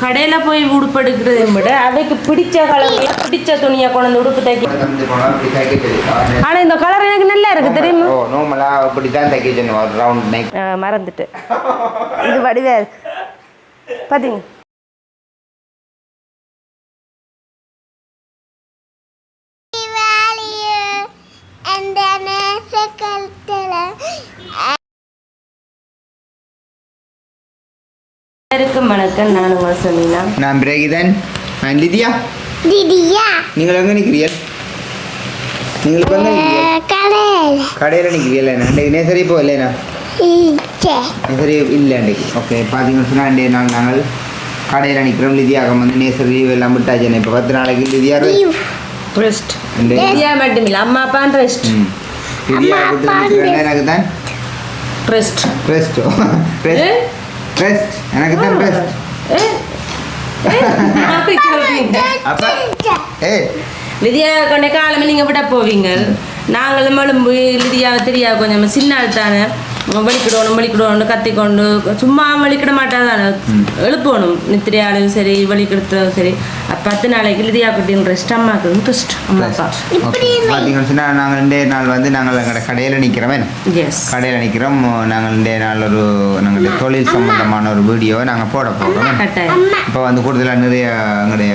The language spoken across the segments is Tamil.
கடையில போய் உடுப்படுக்கிறதை விட அவைக்கு பிடிச்ச கலர்ல பிடிச்ச துணியை கொண்டு வந்து உடுப்பு தைக்க. வந்து போனா அப்படி தைக்க தெரியும் ஆனா இந்த கலர் எனக்கு நல்லா இருக்கு தெரியுமா? ஓ நார்மலா அப்படி தான் தைக்க ரவுண்ட் நெக் மறந்துட்டு இது வடிவா value and then a இருக்கும் வணக்கம். நான் உங்கள் சொன்னீங்கன்னா நான் பிரகிதன். நான் லிதியா. Didia நீங்கள் எங்கே நிற்கிறீர்கள்? நீங்கள் எங்கே Kalel கடையில். நிற்கிறீர்கள் அன்றைக்கு நேசரி இல்லைண்ணா Iche நேசரி இல்லை அன்றைக்கு. ஓகே பார்த்தீங்கன்னு சொன்னால் அன்றைய நாள் நாங்கள் கடையில் நிற்கிறோம். லிதியாக வந்து நேசரி எல்லாம் விட்டாச்சு. இப்போ பத்து நாளைக்கு லிதியா ரெஸ்ட் இந்த- இந்தியா மட்டும் இல்லை அம்மா அப்பான் ரெஸ்ட் லிதியா எனக்கு தான் ரெஸ்ட் ரெஸ்ட் ரெஸ்ட் ரெஸ்ட் எனக்கு தான் ரெஸ்ட் அப்போ ஏய் லிதியா கொண்டே காலமே நீங்கள் விட போவீங்க நாங்களும் மழும்பு லிதியாவை தெரியா கொஞ்சம் சின்ன ஆள் தானே வலிக்கிடணும் வலிக்கிடணும் கத்திக்கொண்டு சும்மா வலிக்கிட மாட்டாதானே? எழுப்பணும். நித்திரையாலும் சரி வலிக்கிடத்தும் சரி. பத்து நாளைக்கு லிதியா குட்டின்னு ரெஸ்ட் அம்மாக்கு ரெஸ்ட் அம்மா பார்த்தீங்கன்னு சொன்னால் நாங்கள் ரெண்டே நாள் வந்து நாங்கள் எங்களோட கடையில் நிற்கிறோமே எஸ் கடையில் நிற்கிறோம் நாங்கள் ரெண்டே நாள் ஒரு நாங்களுடைய தொழில் சம்பந்தமான ஒரு வீடியோவை நாங்கள் போட போகிறோம் இப்போ வந்து கூடுதலாக நிறைய எங்களுடைய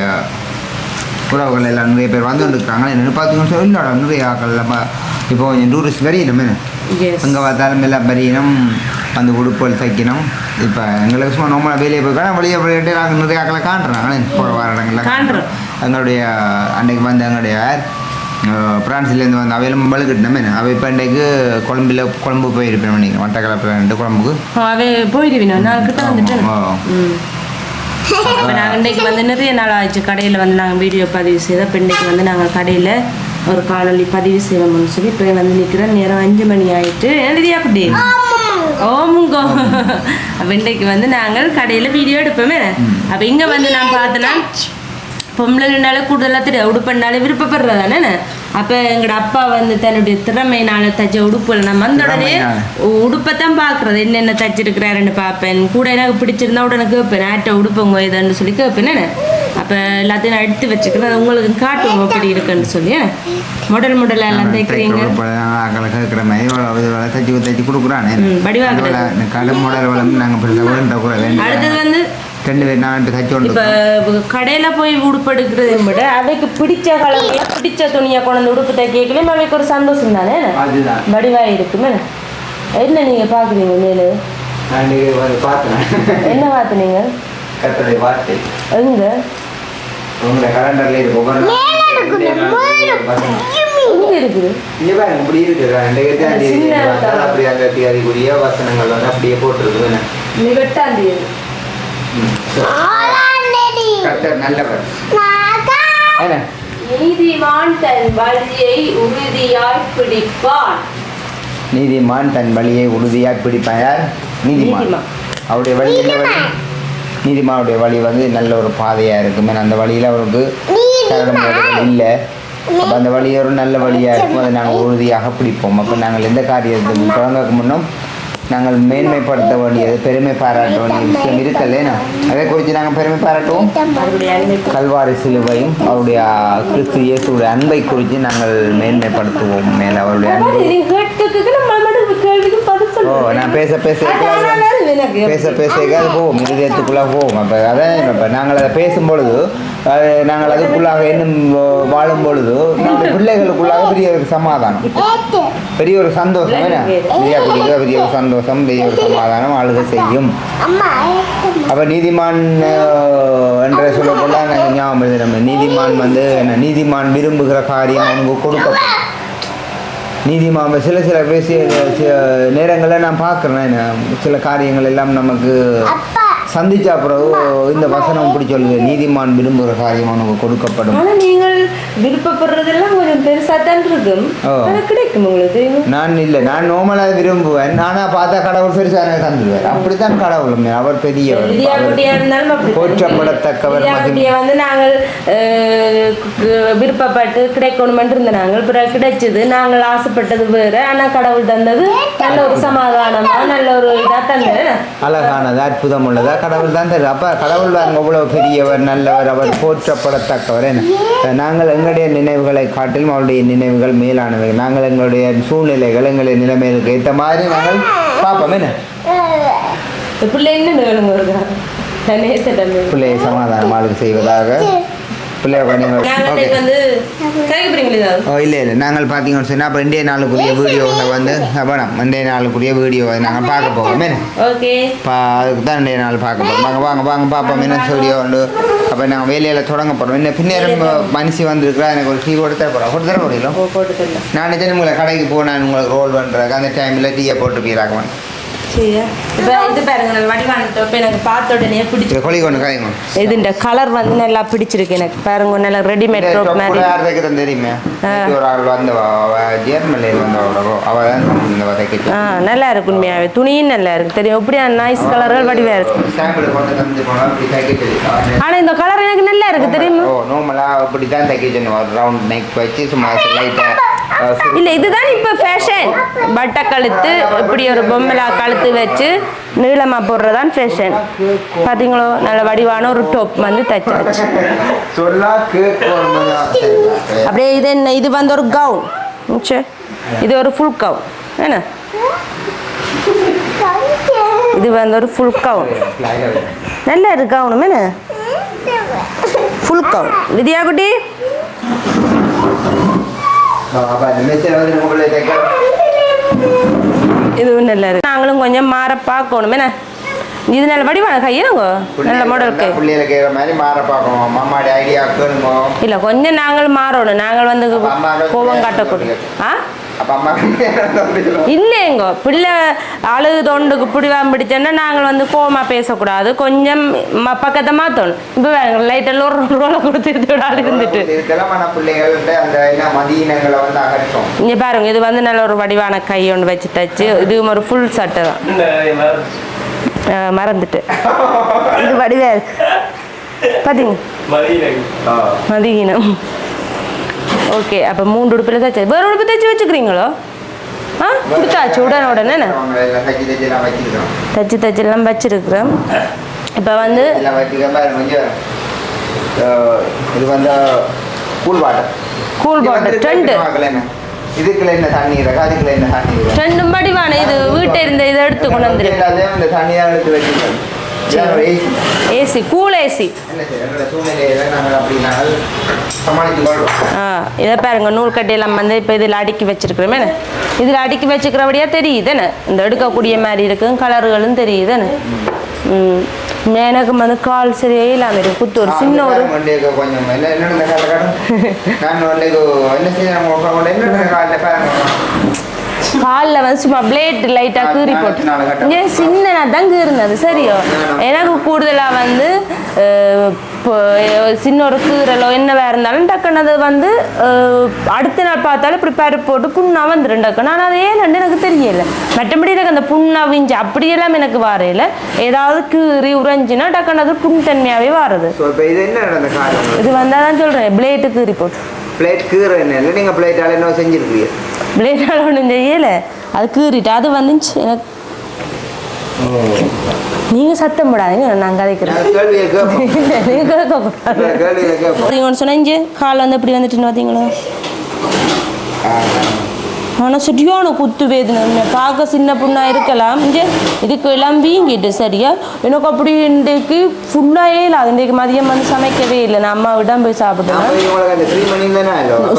உறவுகள் எல்லாம் நிறைய பேர் வந்து இருக்காங்க என்னென்னு பார்த்தீங்கன்னு சொல்லி இல்லைடா நிறைய ஆக்கள் நம்ம இப்போ கொஞ்சம் டூரிஸ்ட் வரையணுமே எஸ் எங்கே பார்த்தாலும் எல்லாம் வரையணும் அந்த உடுப்புகள் தைக்கணும். இப்போ எங்களுக்கு சும்மா நார்மலாக வெளியே போய் வெளியே போயிட்டு நாங்கள் நிறைய ஆக்களை காண்றோம். போகிற வர இடங்கள்ல. எங்களுடைய அன்னைக்கு வந்து எங்களுடைய பிரான்ஸ்லேருந்து வந்து அவையிலும் பழுக்கிட்டோமே அவை இப்போ இன்றைக்கு கொழம்புல கொழம்பு போயிருப்பேன் நினைக்கிறேன் மட்டக்களப்பில் ரெண்டு குழம்புக்கு. அவே இப்போ நாங்கள் இன்றைக்கு வந்து நிறைய நாள் ஆயிடுச்சு கடையில் வந்து நாங்கள் வீடியோ பதிவு செய்தோம். இப்போ இன்றைக்கு வந்து நாங்கள் கடையில் ஒரு காணொளி பதிவு செய்வோம்னு சொல்லி இப்போ வந்து நிற்கிறோம் நேரம் அஞ்சு மணி ஆயிட்டு. எழுதியா குட்டி? ஓமுங்கோ அப்போ இன்றைக்கு வந்து நாங்கள் கடையில் வீடியோ எடுப்போமே. அப்போ இங்கே வந்து நான் பார்த்தேன்னா பொம்பளைனால கூடுதலாக தெரியாது. உடுப்புனால விருப்பப்படுறதானே? அப்போ எங்களோட அப்பா வந்து தன்னுடைய திறமையினால தச்ச உடுப்புல நம்ம அந்த உடனே. உடுப்பை தான் பார்க்குறது என்னென்ன தச்சிருக்கிறாருன்னு பார்ப்பேன் கூட எனக்கு பிடிச்சிருந்தா உடனே கேட்பேன் ஆட்ட உடுப்புங்க இதுன்னு சொல்லி கேட்பேன் என்ன? அப்போ எல்லாத்தையும் நான் எடுத்து வச்சுக்கிறேன். அது உங்களுக்கு காட்டுவோம் எப்படி இருக்குன்னு சொல்லி மாடல் மாடலாக எல்லாம் தைக்கிறீங்க? கேட்குற மாதிரி தைச்சி தைச்சி கொடுக்குறானே. கடை மாடல் வளம் நாங்கள் அடுத்தது வந்து ரெண்டு பேர் நான் இப்போ தைச்சு இப்போ கொண்டு கடையில் போய் உடுப்படுக்கிறதை. விட அவைக்கு பிடிச்ச கலர்ல பிடிச்ச துணியை கொண்டு வந்து உடுப்பு தைக்கலையும் அவைக்கு ஒரு சந்தோஷம் தானே? அதுதான். வடிவாக இருக்குமே. என்ன நீங்கள் பார்க்குறீங்க மேலே? என்ன பார்த்துனீங்க கத்துடைய வார்த்தை. எங்க? உங்களோட கலண்டர்ல எங்க இருக்குது இங்கே பாருங்க இப்படி ரெண்டு தேதி அப்படி அந்த தேதிக்குரிய வசனங்கள் வந்து அப்படியே போட்டிருக்கு நீ வெட்டாந்தி கர்த்தர் நல்லவர். என்ன? நீதிமான் தன் வழியை உறுதியாய் பிடிப்பான். நீதிமான் தன் வழியை உறுதியாக பிடிப்பாயார் நீதிமான். நீதிமான். அவருடைய வழி நீதிமானுடைய வழி வந்து நல்ல ஒரு பாதையாக இருக்கும். ஏன்னா அந்த வழியில் அவருக்கு கரடுமுரடுகள் இல்லை. அப்போ அந்த வழி ஒரு நல்ல வழியாக இருக்கும். அதை நாங்கள் உறுதியாக பிடிப்போம். அப்போ நாங்கள் எந்த காரியத்துக்கு தொடங்கக்கு முன்னும் நாங்கள் மேன்மைப்படுத்த வேண்டியது பெருமை பாராட்ட வேண்டிய விஷயம் இருக்கல்லேனா அதை குறித்து நாங்கள் பெருமை பாராட்டுவோம். கல்வாரி சிலுவையும் அவருடைய கிறிஸ்து இயேசுடைய அன்பை குறித்து நாங்கள் மேன்மைப்படுத்துவோம் மேலே அவருடைய அன்பு. ஓ நான் பேச பேச பேச பேச அது போகும் இருதயத்துக்குள்ளே போகும் அப்போ அதான் இப்போ நாங்கள் அதை பேசும் பொழுது அது நாங்கள் அதுக்குள்ளாக இன்னும் வாழும் பொழுது பிள்ளைகளுக்குள்ளாக பெரிய ஒரு சமாதானம் பெரிய ஒரு சந்தோஷம் என்ன பெரிய குடிக்க பெரிய ஒரு சந்தோஷம் பெரிய ஒரு சமாதானம் ஆளுக செய்யும் அப்போ நீதிமான் என்று சொல்லப்போல எனக்கு ஞாபகம் நம்ம நீதிமான் வந்து என்ன நீதிமான் விரும்புகிற காரியம் அவனுக்கு கொடுக்கப்படும் நீதிமாம சில சில பேசிய சில நேரங்களில் நான் பார்க்குறேன். சில காரியங்கள் எல்லாம் நமக்கு சந்திச்ச பிறகு இந்த வசனம் இப்படி சொல்லுது. நீதிமான் விரும்புகிற காரியம் அவனுக்கு கொடுக்கப்படும். ஆனா நீங்கள் விருப்பப்படுறதெல்லாம் கொஞ்சம் பெருசா தான் இருக்கும். கிடைக்கும் உங்களுக்கு நான் இல்லை. நான் நார்மலாக விரும்புவேன். ஆனால் பார்த்தா கடவுள் பெருசாக எனக்கு தந்துடுவார். அப்படித்தான் கடவுள் அவர் பெரியவர். போற்றப்படத்தக்கவர் வந்து நாங்கள் விருப்பப்பட்டு கிடைக்கணுமென்று இருந்த நாங்கள் பிறகு கிடைச்சது. நாங்கள் ஆசைப்பட்டது வேற. ஆனா கடவுள் தந்தது நல்ல ஒரு சமாதானமா நல்ல ஒரு இதா தந்தது. அழகானது அற்புதம் உள்ளதா கடவுள் தான் தரு அப்போ கடவுள் பாருங்க எவ்வளோ பெரியவர் நல்லவர் அவர் போற்றப்படத்தக்கவர். என்ன? நாங்கள் எங்களுடைய நினைவுகளை காட்டிலும் அவருடைய நினைவுகள் மேலானவை. நாங்கள் எங்களுடைய சூழ்நிலைகள் எங்களுடைய நிலைமைகளுக்கு ஏற்ற மாதிரி நாங்கள் பார்ப்போம். என்ன? பிள்ளை என்ன பிள்ளையை சமாதானம் ஆளுக்கு செய்வதாக பிள்ளைய ஓகே வந்து ஓ இல்லை இல்லை. நாங்கள் பார்த்தீங்கன்னு சொன்னால் அப்போ இந்திய நாளுக்குரிய வீடியோவை வந்து வேணாம் இந்திய நாளுக்குரிய வீடியோவை நாங்கள் பார்க்க என்ன? ஓகே பா அதுக்கு தான் இன்றைய நாள் பார்க்க போகிறோம் வாங்க வாங்க வாங்க பார்ப்போம் என்ன வீடியோ உண்டு. அப்போ நாங்கள் வேலையில் தொடங்க போகிறோம் என்ன பின்னேரம் மனுஷி வந்திருக்கிறா? எனக்கு ஒரு டீ கொடுத்தர போகிறோம் கொடுத்தர முடியல போட்டுக்கலாம் நான் நிஜம் உங்களை கடைக்கு போனேன் உங்களுக்கு ரோல் பண்ணுறதுக்கு அந்த டைமில் டீயை போட்டு போயிடாக்குவேன் சரியா இப்போ இது பாருங்க நல்ல டோப்பு எனக்கு பார்த்த உடனே பிடிச்சி இது கொழி கொண்டு காய்ங்க. இது இந்த கலர் வந்து நல்லா பிடிச்சிருக்கு எனக்கு. பாருங்க நல்ல ரெடிமேட் மாதிரி. யார் தைக்கிறது தெரியுமே? நேத்து ஒரு ஆள் வந்து ஜேர்மனியில் வந்தவளோ அவள் தான் இந்த ஆ நல்லா இருக்கு உண்மையாவே. துணியும் நல்லா இருக்கு. தெரியும் எப்படியா நைஸ் கலர்கள் வடிவா இருக்கு. சாம்பிள் கொண்டு தந்து போனால் அப்படி தைக்க தெரியும் ஆனா இந்த கலர் எனக்கு நல்லா இருக்கு தெரியுமா? ஓ நார்மலாக அப்படி தான் தைக்க சொன்னோம் ஒரு ரவுண்ட் நெக் வச்சு சும்மா லைட்டாக இல்ல இதுதான் இப்ப ஃபேஷன் பட்டை கழுத்து இப்படி ஒரு பொம்மலா கழுத்து வச்சு நீளமா போடுறதான் ஃபேஷன் பாத்தீங்களோ? நல்ல வடிவான ஒரு டோப் வந்து தைச்சாச்சு. அப்படியே இது என்ன? இது வந்து ஒரு கவுன் இது ஒரு ஃபுல் கவுன் என்ன? இது வந்து ஒரு ஃபுல் கவுன் நல்லா இருக்கு கவுனும் என்ன? ஃபுல் கவுன் வித்யா குட்டி இதுவும் நல்லா இருக்கு நாங்களும் கொஞ்சம் மாற பார்க்கணும் என்ன இது நல்ல வடிவான கையாங்க நல்ல மாடலுக்கு பிள்ளைகளை கேட்குற மாதிரி மாற பார்க்கணும் அம்மாடி ஐடியா கேளுங்க இல்ல கொஞ்சம் நாங்கள் மாறணும் நாங்கள் வந்து கோபம் காட்டக்கூடாது ஆ இல்லைங்க. பிள்ளை அழுகு தொண்டுக்கு பிடிவாம பிடிச்சோன்னா நாங்கள் வந்து கோவமா பேசக்கூடாது. கொஞ்சம் ம- பக்கத்தை மாற்றணும் இப்போ லைட்டில் ஒரு ரோலை கொடுத்துட்டு ஆள் இருந்துட்டு. இங்கே பாருங்க இது வந்து நல்ல ஒரு வடிவான கை ஒன்று வச்சு தச்சு. இதுவும் ஒரு ஃபுல் சட்டை தான். மறந்துட்டு. இது வடிவா பார்த்தீங்க மதியினம். ஓகே அப்போ மூன்று உடுப்பில் தச்சு வேறு உடுப்பு தச்சு வச்சுக்கிறீங்களோ? ஆ? கொடுத்தாச்சு உடனே உடனே தைச்சி தச்செல்லாம் வச்சிருக்கிறோம். இப்போ வந்து இது வந்து cool water cool bottle trend இதுக்குள்ள என்ன தண்ணி இருக்கு? அதுக்குள்ள என்ன தண்ணி இருக்கு? ட்ரெண்டும் படிவான இது வீட்டை இருந்த இதை எடுத்து கொண்டு வந்துருக்கு இந்த தண்ணியா எடுத்து ஒரு ஏசி? Cool AC. ஆ இதை பாருங்க நூல் கட்டையெல்லாம் வந்து இப்போ இதில் அடுக்கி வச்சிருக்கிறோமே இதில் அடுக்கி வச்சுக்கிறபடியா தெரியுதுன்னு இந்த எடுக்கக்கூடிய மாதிரி இருக்கும் கலர்களும் தெரியுதுன்னு ம் எனக்கு வந்து கால் சரியே இல்லாமல் இருக்கு குத்து ஒரு சின்ன ஒரு கொஞ்சம் காலில் வந்து சும்மா பிளேட் லைட்டாக கீறி போட்டு. ஏன் சின்ன தான் கீறினது சரியோ? எனக்கு கூடுதலாக வந்து இப்போ சின்ன ஒரு கீறலோ என்னவா இருந்தாலும் டக்குன்னு அது வந்து அடுத்த நாள் பார்த்தாலும் இப்படி பருப்பு போட்டு புண்ணா வந்துடும் டக்குன்னு. ஆனால் அது ஏன்னு எனக்கு தெரியல. மற்றபடி எனக்கு அந்த புண்ணா விஞ்சு அப்படியெல்லாம் எனக்கு வரையில. ஏதாவது கீறி உறைஞ்சினா டக்குன்னு அது புண் தன்மையாகவே வாருது. இது வந்தால் தான் சொல்கிறேன் பிளேட்டு கீறி போட்டு. பிளேட் கீரை என்ன நீங்கள் பிளேட்டால் என்ன செஞ்சிருக்கீங்க பிளேட்டால் ஒன்றும் செய்யலை. அது கீறிட்டு அது வந்துச்சு எனக்கு. நீங்க சத்தம் போடாதீங்க நான் கதைக்கிறேன் சொன்னீங்க கால் வந்து எப்படி வந்துட்டுன்னு பார்த்தீங்களா ஆனால் சரியான குத்து வேதனை பார்க்க சின்ன பொண்ணா இருக்கலாம். இங்கே இதுக்கு எல்லாம் வீங்கிட்டு சரியா? எனக்கு அப்படி இன்றைக்கு ஃபுல்லாகவே இல்லை அது இன்றைக்கு மதியம் வந்து சமைக்கவே இல்லை. நான் அம்மா விடாம போய் சாப்பிட்டேன்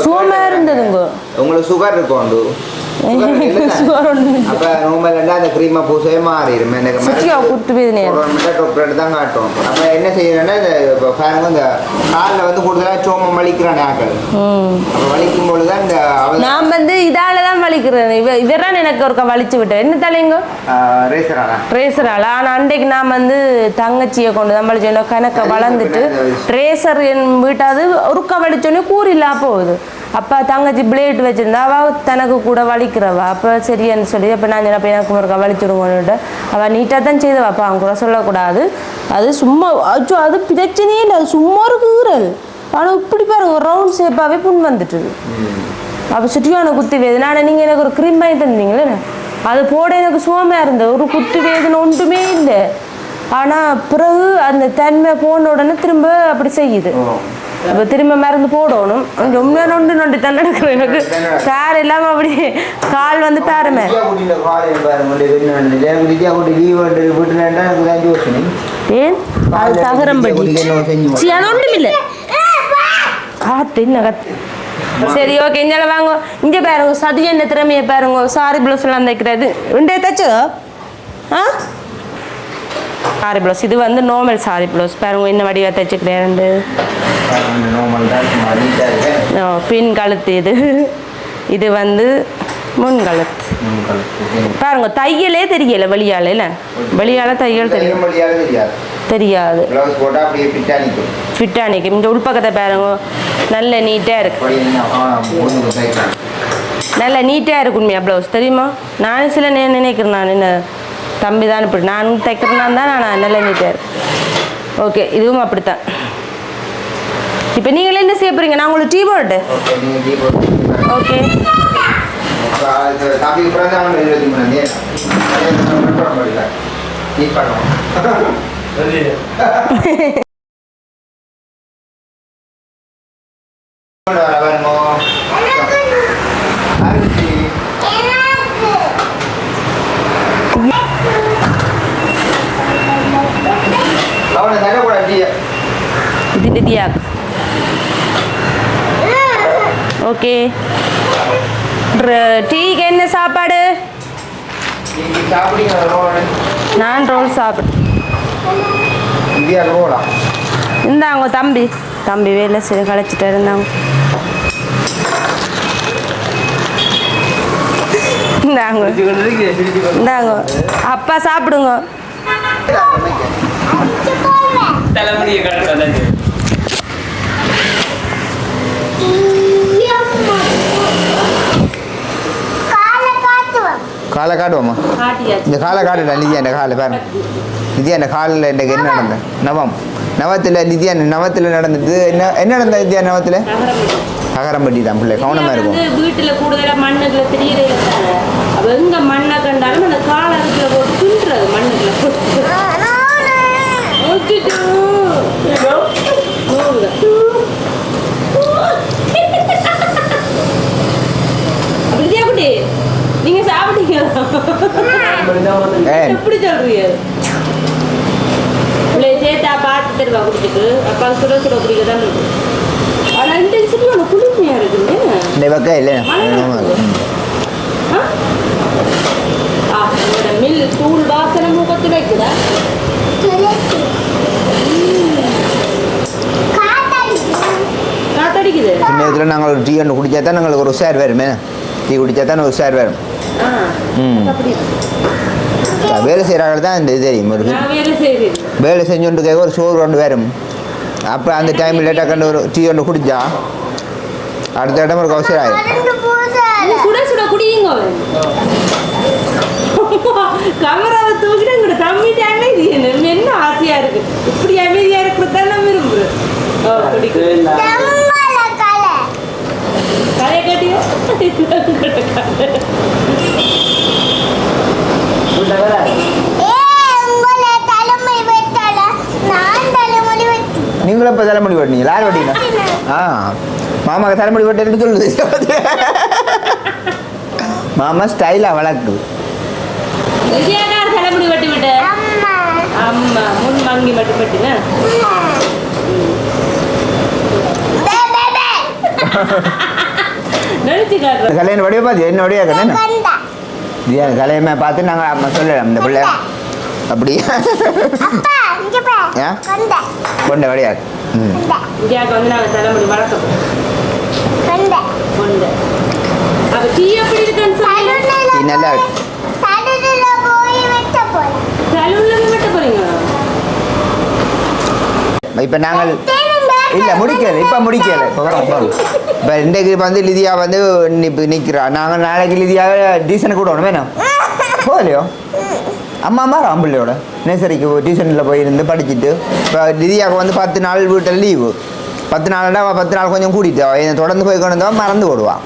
சோமா இருந்ததுங்க. உங்களுக்கு சுகர் இருக்கும் என்ன செய்யணும்னா இந்த காலில் வந்து கூடுதலாக சோமம் வலிக்கிறான் ஆக்கள் வலிக்கும் பொழுது தான் இந்த நான் வந்து இதால தான் வலிக்கிறேன் இவ இவரான் எனக்கு ஒருக்கா வலிச்சு விட்டேன் என்ன தலைங்க ஆனால் அன்றைக்கு நான் வந்து தங்கச்சியை கொண்டு தான் வலிச்சோம் கணக்கை வளர்ந்துட்டு ட்ரேசர் என் வீட்டாது ஒருக்கா வலிச்சோன்னே கூறிலா போகுது அப்போ தங்கச்சி பிளேட் வச்சுருந்தா அவள் தனக்கு கூட வலிக்கிறவா? அப்போ சரியான்னு சொல்லி அப்போ நான் சொன்னேன், அப்ப எனக்கு ஒருக்கா வலிச்சிருவோன்னுட்டு அவள் நீட்டாக தான் செய்தவா? அப்போ அவங்க கூட சொல்லக்கூடாது. அது சும்மா அச்சோ அது பிரச்சனையே இல்லை. அது சும்மா ஒரு கீறல். ஆனால் இப்படி பாருங்க ஒரு ரவுண்ட் ஷேப்பாகவே புண் வந்துட்டுது. அப்போ சுற்றியான குத்தி வேதனை. ஆனால் நீங்கள் எனக்கு ஒரு க்ரீம் வாங்கி தந்தீங்களே அது போட எனக்கு சுகமாக இருந்தது. ஒரு குத்து வேதனை ஒன்றுமே இல்லை. ஆனால் பிறகு அந்த தன்மை போன உடனே திரும்ப அப்படி செய்யுது. அப்போ திரும்ப மருந்து போடணும். ரொம்ப நொண்டு நொண்டு தான் நடக்கிறேன் எனக்கு பேர் இல்லாமல் அப்படி கால் வந்து பேருமே. ஏன்? அது தகரம் படி அது ஒன்றும் இல்லை. காத்து என்ன கத்து? சரி ஓகே இங்கே வாங்க. இங்கே பாருங்க சதி என்ன திறமையை பாருங்க. சாரி ப்ளவுஸ்லாம் தைக்கிறது. ரெண்டே தச்சு ஆ? சாரி ப்ளவுஸ் இது வந்து நார்மல் சாரி ப்ளவுஸ் பாருங்க என்ன வடிவாக தைச்சிக்கிறேன் பின் கழுத்து இது. இது வந்து முன் கழுத்து. பாருங்க தையலே தெரியல வெளியால இல்ல? வெளியால தையல் தெரியும் தெரியாது. ஃபிட்டாக நிற்கும் இந்த உள்பக்கத்தை பாருங்க நல்ல நீட்டாக இருக்கு. நல்ல நீட்டாக இருக்கு உண்மையா ப்ளவுஸ் தெரியுமா? நானும் சில நினைக்கிறேன் நான் என்ன தம்பி தான் இப்படி. நானும் தைக்கிறேன்னா தான் நான் நல்ல ஓகே இதுவும் அப்படித்தான். இப்போ நீங்களே என்ன செய்ய போறீங்க? நான் உங்களுக்கு டீ போட்டு ஓகே நீங்கள் தியாக் ஓகே டீக்கு என்ன சாப்பாடு நான் ரோல் சாப்பிடு இந்தியா ரோடா இந்தாங்க தம்பி தம்பி வேலை சரி கழிச்சிட்டு இருந்தாங்க இந்தாங்க இந்தாங்க அப்பா சாப்பிடுங்க காலை காட்டுவோம் இந்த காலை காட்டுடா நிதியா இந்த காலை பாருங்க நிதியா இந்த காலில் இன்றைக்கு என்ன நடந்த நவம். நவத்தில் நிதியா நவத்தில் நடந்தது. என்ன என்ன நடந்த நிதியா நவத்தில்? அகரம்பட்டி தான் பிள்ளை. கவனமாக இருக்கும் வீட்டுல கூடுதலா மண்ணுக்குள்ள தெரியறது தானே அப்ப எங்க மண்ணை கண்டாலும் அந்த காலை போட்டு துண்டுறது மண்ணுக்குள்ள. போட்டு அச்சச்சோ. நூறுதா. அப்படி இல்லையா குட்டி? நீங்க சாப்பிட்டீங்களா? எப்படி சொல்றீங்க? பிள்ளைய சேத்தா பார்த்து தருவா குடிச்சிட்டு அப்பா சுட சுட குடிக்க தான் இருக்கு. ஆனா இந்த சிட்டியோட குளிர்மையா இருக்குங்க. இந்த பக்கம் இல்லை. ஆ? ஆ, உங்களோட மில் தூள் வாசனை முகத்துல இருக்குதா காத்தடிக்குது. நேரத்தில் நாங்கள் ஒரு டீ ஒன்று குடித்தா தான் நாங்களுக்கு ஒரு உஷார் வருமே. டீ குடித்தா தான் ஒரு உஷார் வரும். ஆ, ம். அப்படி. வேலை செய்கிறாங்க தான் இந்த இது தெரியும் ஒரு வேலை செஞ்சோண்டு கேட்க ஒரு சோறு கொண்டு வரும். அப்போ அந்த டைமில் லேட்டாக கண்டு ஒரு டீ ஒன்று குடித்தா அடுத்த இடம் ஒரு ரெண்டு கமராவை தூக்கிட்டு அமைதி. என்ன என்ன ஆசையா இருக்கு? இப்படி அமைதியா இருக்கிறது நான் விரும்புறேன் ஓ, குடிக்கிறேன். செம்மல கலை கதையை கேட்டியோ ஏ உங்களை தலைமை வெட்டல நான் தலைமுடி வெட்டி நீங்களும் இப்போ தலைமுடி வெட்டினீங்க. யார் வெட்டினா? ஆ மாமாக்கு தலைமுடி வெட்டுன்னு சொல்லுது. மாமா ஸ்டைலாக வளர்க்குது. தலைமுடி வெட்டி விட்ட? அம்மா. முன் வாங்கி மட்டும் வெட்டினா? பே பே பே. கல்யாணம் வடிவா பார்த்து என்ன வடிவா கண்ணு எனக்கு கல்யாணமே பார்த்து நாங்கள் அம்மா சொல்லலாம் இந்த பிள்ளை. அப்படி அப்பா இங்க பே. ஆ? கண்டா ம். இது நல்லா இருக்கு இப்போ நாங்கள் இல்லை முடிக்கல. இப்போ முடிக்கல. இப்போ வரோம். இப்போ இன்றைக்கு வந்து லிதியா வந்து இப்போ நிற்கிறா நாங்கள் நாளைக்கு லிதியாவை டியூஷனுக்கு விடணும் வேணும். போகலையோ அம்மா அம்மா ராம்பிள்ளையோட நேசரிக்கு டியூஷனில் போயிருந்து படிச்சுட்டு. இப்போ லிதியாவுக்கு வந்து பத்து நாள் வீட்டில் லீவு. பத்து நாள்னா அவ பத்து நாள் கொஞ்சம் கூட்டிட்டு என்னை தொடர்ந்து போய் கொண்டு வந்தவன் மறந்து போடுவான்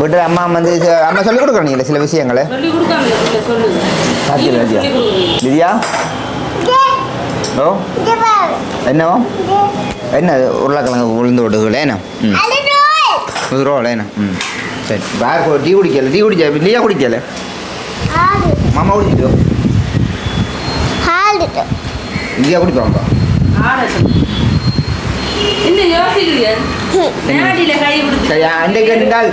வீட்டில் அம்மா வந்து அம்மா சொல்லிக் கொடுக்குறீங்களே சில விஷயங்களை. சாத்தியம் லிதியா? லிதியா ஓ பாரு. என்னவோ? என்ன? உருளைக்கிழங்கு உளுந்து விட்டுகளே என்ன? ம். ரோல் என்ன ம். சரி. பேக் டீ குடிக்கல. டீ குடிச்ச இல்லையா குடிக்கல? மாமா குடிச்சிட்டோ இல்லையா குடிப்பாங்க ஆடட்டும் இந்த யோசிக்கிறீங்க? நேரடியில கை கொடுத்து. சரி அன்றைக்கு என்றால்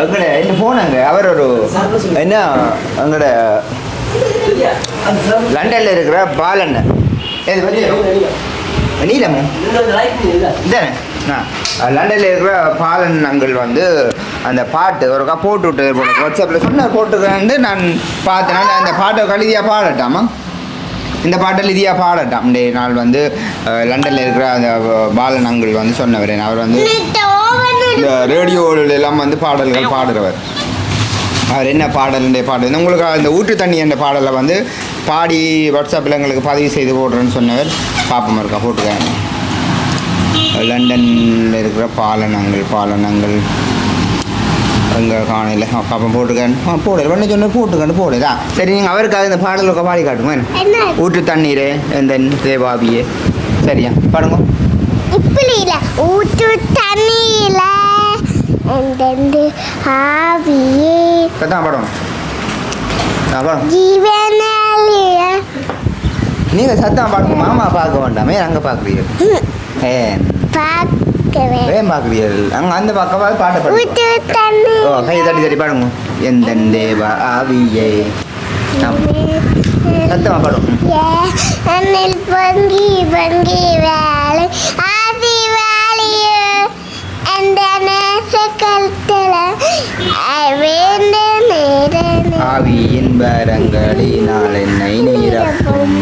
எங்கட என்ன போனாங்க அவர் ஒரு என்ன எங்கட லண்டன்ல இருக்கிற பாலண்ணன்? நீலமோ இதானே லண்டனில் இருக்கிற பாலன் அங்கிள் வந்து அந்த பாட்டு ஒருக்கா போட்டு விட்டு வாட்ஸ்அப்பில் சொன்னார் போட்டுக்கிறேன்ட்டு நான் பார்த்தேன். அந்த பாட்டை கழுதியாக பாடட்டாமா? இந்த பாட்டை லிதியாக பாடட்டாம். இந்த நாள் வந்து லண்டனில் இருக்கிற அந்த பாலன் அங்கிள் வந்து சொன்னவர். அவர் வந்து இந்த ரேடியோவில் எல்லாம் வந்து பாடல்கள் பாடுறவர். அவர் என்ன பாடலுடைய பாடல் உங்களுக்கு அந்த ஊற்று தண்ணி என்ற பாடலை வந்து பாடி வாட்ஸ்அப்பில் எங்களுக்கு பதிவு செய்து போடுறேன்னு சொன்னவர். பாப்பம் இருக்கா போட்டுருக்காங்க லண்டனில் இருக்கிற பாலனங்கள் பாலனங்கள். எங்கே காணையில். பாப்பம் போட்டுருக்கான்னு ஆ போடல பண்ண சொன்ன போட்டுக்கான்னு போடலா சரி நீங்கள் அவருக்காக இந்த பாடலுக்கு பாடி காட்டுங்க ஊற்று தண்ணீரே இந்த தேவாபியே சரியா பாடுங்க ஊற்று எந்தெந்து ஆவியே கதான் ஜீவனாலிய நீங்கள் சத்தம் பாடுங்க மாமா பார்க்க வேண்டாமே அங்கே ஏன் பார்க்கவே ஏன் பார்க்குறீர்கள் அங்கே அந்த பக்கமாக பாட்ட பாடுங்க ஓ கை தட்டி தட்டி பாடுங்க. எந்த தேவ ஆவியே. ஆம். சத்தமா பாடும் அண்ணில் பொங்கி பொங்கி வேலை. ஆசி வேலைய. அந்த நேசக்கல்தல வேண்ட ஆவியின் பாரங்களினால் என்னை நீரப்பும்.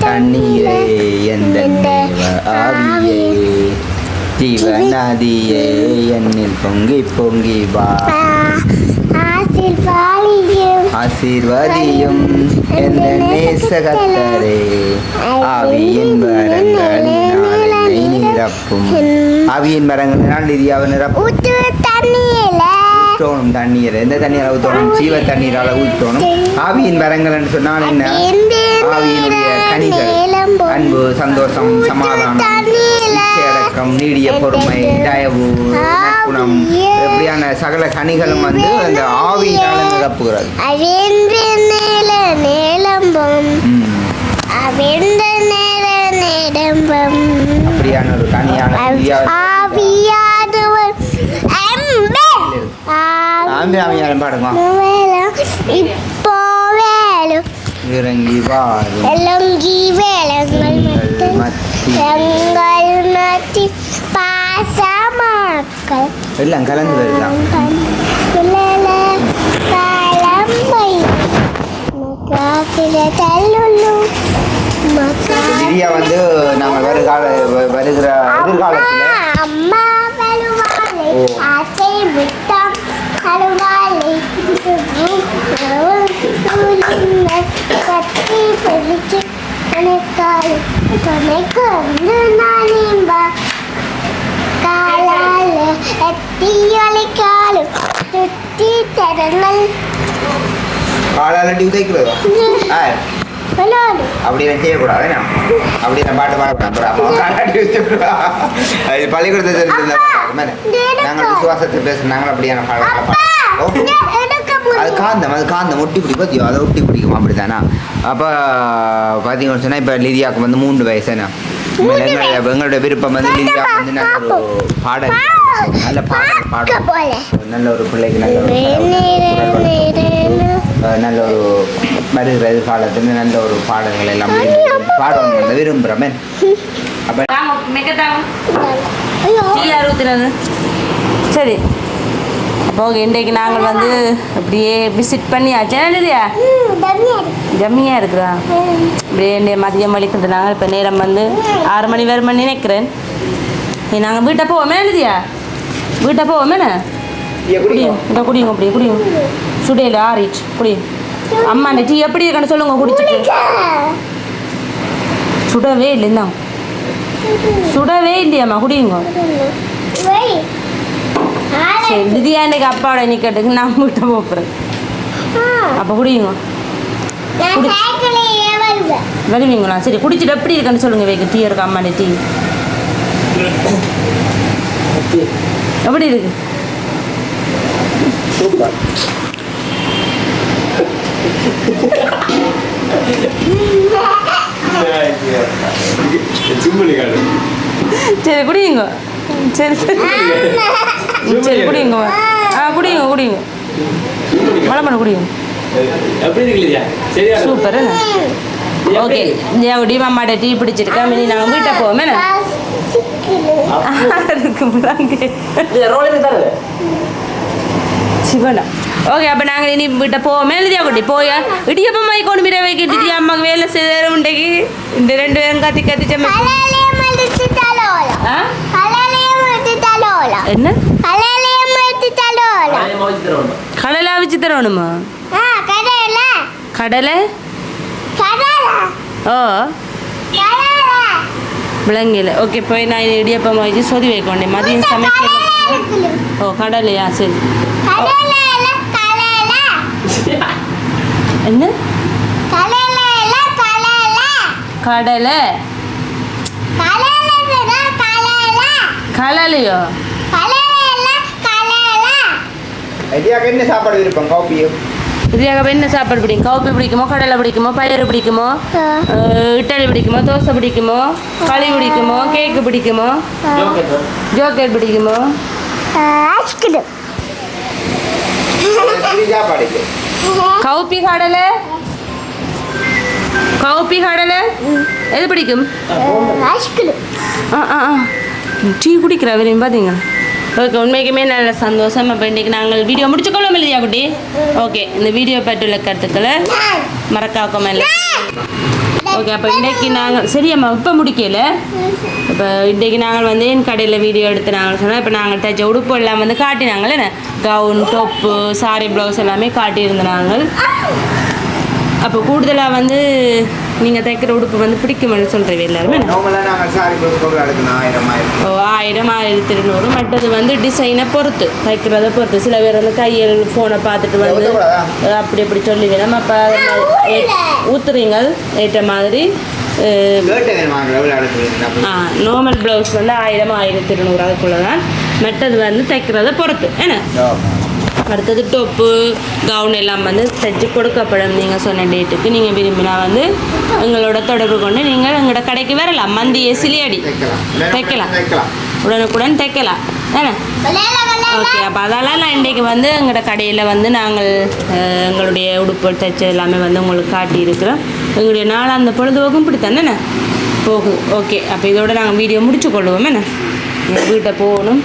தண்ணீரே எந்த தேவ ஆவியே. ஜீவநதியே என்னில் பொங்கி பொங்கி வா. ஆசில் எந்த நேசகத்தரே. ஆவியின் வரங்களினால் என்னை நிரப்பும். ஆவியின் மரங்களினால் நிதியாவை நிரப்பும். ஊற்று ஊற்றணும் தண்ணீர். எந்த தண்ணீரை ஊற்றணும் ஜீவ தண்ணீரால் ஊற்றணும் ஆவியின் வரங்கள்னு சொன்னால் என்ன? ஆவியினுடைய கனிகள். அன்பு சந்தோஷம் சமாதானம் இச்சையடக்கம் நீடிய பொறுமை தயவு குணம் இப்படியான சகல கனிகளும் வந்து அந்த ஆவியினால் நிரப்புகிறது. அவென்று நேல நேலம்பம் ம். அவென்ற நேல நேலம்பம் அப்படியான ஒரு கனியான இந்தியாவில் ஆம்பி ஆமியாரம் பாடுங்க. இப்போ வேலும் இறங்கி வாரும். எல்லங்கி வேலங்கள் மத்தி எங்கள் மத்தி. பாசமாக்கள் எல்லாம் கலந்து வருதான் வந்து நாங்கள் வருகால வருகிற எதிர்காலத்தில் அம்மா வலுவாளை ஓ. ஆசை விட்டாம் அலுவாளை கத்தி பிடிச்சு துணைக்கால் துணைக்கு வந்து நானிம்பா காலால ஒலிக்காலும் சுத்தி தரங்கள் காலால் உதைக்கிறதோ ஆ விளையாடு அப்படியெல்லாம் செய்யக்கூடாது என்ன? அப்படியெல்லாம் பாட்டு பாடக்கூடாது. பள்ளிக்கூடத்தை நாங்கள் விசுவாசத்தை நாங்கள் அப்படியான எடுக்க அது காந்தம் அது காந்தம். ஒட்டி பிடி பத்தியோ? அதை ஒட்டி பிடிக்கும் அப்படித்தானா அப்போ பார்த்தீங்கன்னு சொன்னால் இப்போ லிதியாவுக்கு வந்து மூன்று வயசு? என்ன எங்களுடைய விருப்பம் வந்து லிதியாவுக்கு வந்து நல்ல ஒரு பாடல். நல்ல பாடல் பாடல். நல்ல ஒரு பிள்ளைக்கு நல்ல ஒரு நல்ல ஒரு வருகிற எதிர்காலத்துக்கு நல்ல ஒரு பாடல்கள் எல்லாம் பாடணும் விரும்புகிறமே. அப்போ சரி. அப்போ இன்றைக்கு நாங்கள் வந்து அப்படியே விசிட் பண்ணியாச்சு. இல்லையா. ஜம்மியாக இருக்கிறா ம். அப்படியே இந்த மதியம் வலிக்கிறது நாங்கள் இப்போ நேரம் வந்து ஆறு மணி வேறு மணி நினைக்கிறேன். நீ நாங்கள் வீட்டை போவோமே? எழுதியா வீட்டை போவோமே குடியும் இதை குடியும் அப்படி குடியும் சுடையில் ஆறிச்சு குடியும் அம்மா இந்த டீ எப்படி இருக்குன்னு சொல்லுங்க குடிச்சிட்டு. சுடவே இல்லை இந்தாங்க சுடவே இல்லையாம்மா குடியுங்க. சரி திதியா இன்னைக்கு அப்பாவோட நிற்கிறதுக்கு நான் வீட்டை போகிறேன். அப்போ குடியுங்க நான் குடி. சைக்கிளை ஏவல் வருவேன் வருவீங்களா சரி குடிச்சிட்டு எப்படி இருக்குன்னு சொல்லுங்க வைக்க டீ இருக்கு அம்மா டீ எப்படி இருக்கு சரி குடிங்க சரி சரி. சரி குடிங்க ஆ குடிங்க குடிங்க. மழை குடிங்க. இருக்குல்லையா சரியா சூப்பர் ஓகே எப்படி அம்மாட்ட டீ பிடிச்சிருக்கா. மினி நாங்கள் வீட்டை போவோமே சிவனா. ஓகே அப்போ நாங்கள் இனி வீட்டை போவோமே எழுதியா குட்டி? போயா? இடியப்பம் மை கொண்டு போய் வைக்கிட்டு அம்மாக்கு வேலை செய்தாரு உண்டைக்கு. இந்த ரெண்டு பேரும் கத்தி கத்தி சமை கலையிலையும் எடுத்து தலோல ஆ கலையிலையும் எடுத்து தலோல என்ன? கடலை அவிச்சு தரணுமா? கடலை ஓ. விளங்கல ஓகே போய் நான் இடியப்பம் வச்சு சொதி வைக்கணும் மதியம் சமைக்க ஓ கடலையா சரி. என்ன? கலையில கலையில கடலை கடலையோ கலையில கலையில ஐடியாக்கு என்ன சாப்பாடு விருப்பம்? காப்பியோ இதுக்காக என்ன சாப்பாடு பிடிக்கும்? கவுப்பி பிடிக்குமோ கடலை பிடிக்குமோ பயிறு பிடிக்குமோ இட்லி பிடிக்குமோ தோசை பிடிக்குமோ களி பிடிக்குமோ கேக்கு பிடிக்குமோ ஜோக்கர் பிடிக்குமோ? கவுப்பி கடலை? கவுப்பி கடலை? எது பிடிக்கும்? ஐஸ்கிரீம் ஆ ஆ ஆ. டீ குடிக்கிற வரையும் பார்த்தீங்க ஓகே உண்மைக்குமே நல்ல சந்தோஷம். அப்போ இன்றைக்கி நாங்கள் வீடியோ முடிச்சுக்கொள்ளும் இல்லையா குட்டி? ஓகே இந்த வீடியோ பற்றியுள்ள கருத்துக்களை மறக்காக்கமா இல்லை ஓகே அப்போ இன்றைக்கி நாங்கள் சரியம்மா இப்போ முடிக்கல. இப்போ இன்றைக்கி நாங்கள் வந்து என் கடையில் வீடியோ எடுத்து நாங்கள் சொன்னால் இப்போ நாங்கள் தைச்ச உடுப்பு எல்லாம் வந்து காட்டினாங்களே கவுன் டொப்பு சாரி ப்ளவுஸ் எல்லாமே காட்டியிருந்தாங்க அப்போ கூடுதலாக வந்து நீங்கள் தைக்கிற உடுப்பு வந்து பிடிக்குமென்னு சொல்கிறீங்க எல்லாருமே. ஓ ஆயிரம் ஆயிரத்தி இருநூறு. மற்றது வந்து டிசைனை பொறுத்து. தைக்கிறத பொறுத்து. சில பேர் வந்து கையில் ஃபோனை பார்த்துட்டு வந்து அப்படி அப்படி சொல்லுவீங்க நம்ம அப்போ ஊத்துறீங்க ஏற்ற மாதிரி எடுக்கிறீங்க நார்மல் ப்ளவுஸ் வந்து ஆயிரம் ஆயிரத்தி இருநூறு அதுக்குள்ளே தான் மற்றது வந்து தைக்கிறத பொறுத்து. என்ன? அடுத்தது டொப்பு கவுன் எல்லாம் வந்து தைச்சு கொடுக்கப்படும். நீங்கள் சொன்ன டேட்டுக்கு நீங்கள் விரும்பினா வந்து எங்களோட தொடர்பு கொண்டு நீங்கள் எங்களோட கடைக்கு வரலாம். மந்திய சிலியடி. தைக்கலாம். உடனுக்குடன் தைக்கலாம். என்ன ஓகே அப்போ அதெல்லாம் நான் இன்றைக்கு வந்து எங்களோட கடையில் வந்து நாங்கள் எங்களுடைய உடுப்பு தைச்ச எல்லாமே வந்து உங்களுக்கு காட்டியிருக்கிறோம். எங்களுடைய நாள் அந்த பொழுதுபோக்கும் இப்படி தானே? போகும் ஓகே அப்போ இதோட நாங்கள் வீடியோ முடிச்சு கொள்வோம் என்ன? எங்கள் வீட்டை போகணும்.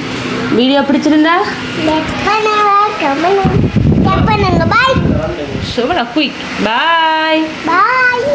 வீடியோ பிடிச்சிருந்தா? பண்ணுங்க பாய் சுவலா குயிக் பாய் பாய்